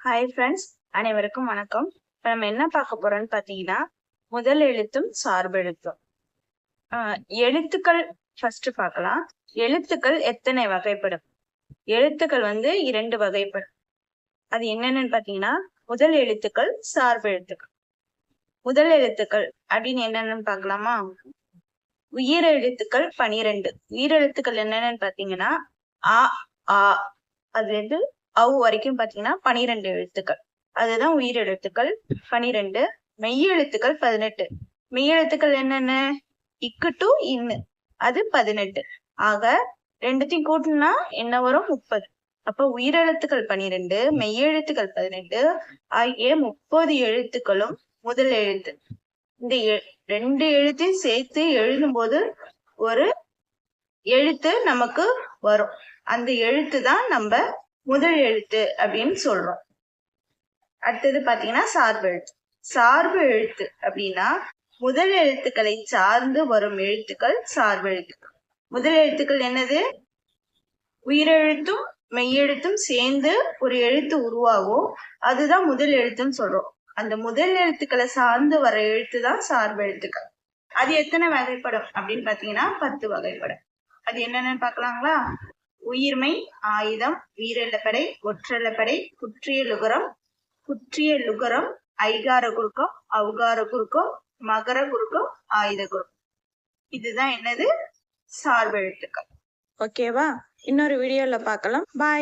Hi friends அனைவருக்கும் வணக்கம். இப்போ நம்ம என்ன பார்க்க போறோம்னு பார்த்தீங்கன்னா முதல் எழுத்தும் சார்பு எழுத்தும். எழுத்துக்கள் ஃபர்ஸ்ட் பார்க்கலாம். எழுத்துக்கள் எத்தனை வகைப்படும்? எழுத்துக்கள் வந்து இரண்டு வகைப்படும். அது என்னென்னு பார்த்தீங்கன்னா முதல் எழுத்துக்கள் சார்பு எழுத்துக்கள். முதல் எழுத்துக்கள் அப்படின்னு என்னென்னு பார்க்கலாமா? உயிர் எழுத்துக்கள் பனிரெண்டு. உயிர் எழுத்துக்கள் என்னென்னு பார்த்தீங்கன்னா ஆ ஆ அது வந்து அவு வரைக்கும் பாத்தீங்கன்னா பனிரெண்டு எழுத்துக்கள். அதுதான் உயிர் எழுத்துக்கள் பனிரெண்டு. மெய் எழுத்துக்கள் பதினெட்டு. மெய் எழுத்துக்கள் என்னென்ன? இக்கு டு இன்னு. அது பதினெட்டு. ஆக ரெண்டுத்தையும் கூட்டினா என்ன வரும்? முப்பது. அப்ப உயிரெழுத்துக்கள் பனிரெண்டு மெய்யெழுத்துக்கள் பதினெட்டு. ஆகிய முப்பது எழுத்துக்களும் முதல் எழுத்து. இந்த எ- ரெண்டு எழுத்தையும் சேர்த்து எழுதும்போது ஒரு எழுத்து நமக்கு வரும். அந்த எழுத்து தான் நம்ம முதல் எழுத்து அப்படின்னு சொல்றோம். அடுத்தது பாத்தீங்கன்னா சார்பு எழுத்து. சார்பு எழுத்து அப்படின்னா முதல் எழுத்துக்களை சார்ந்து வரும் எழுத்துக்கள் சார்பு எழுத்துக்கள். முதல் எழுத்துக்கள் என்னது? உயிரெழுத்தும் மெய்யெழுத்தும் சேர்ந்து ஒரு எழுத்து உருவாகும். அதுதான் முதல் எழுத்துன்னு சொல்றோம். அந்த முதல் எழுத்துக்களை சார்ந்து வர எழுத்து தான் சார்பு எழுத்துக்கள். அது எத்தனை வகைப்படும் அப்படின்னு பாத்தீங்கன்னா பத்து வகைப்படும். அது என்னென்னு பாக்கலாங்களா உயிர்மை ஆயுதம் வீரலப்படை ஒற்றலப்படை குற்றிய லுகரம் குற்றிய லுகரம் ஐகார குறுக்கம் அவுகார குறுக்கம் மகர குறுக்கம் ஆயுத குறுக்கம். இதுதான் என்னது? சார்பு எழுத்துக்கள் ஓகேவா இன்னொரு வீடியோல பார்க்கலாம். பாய்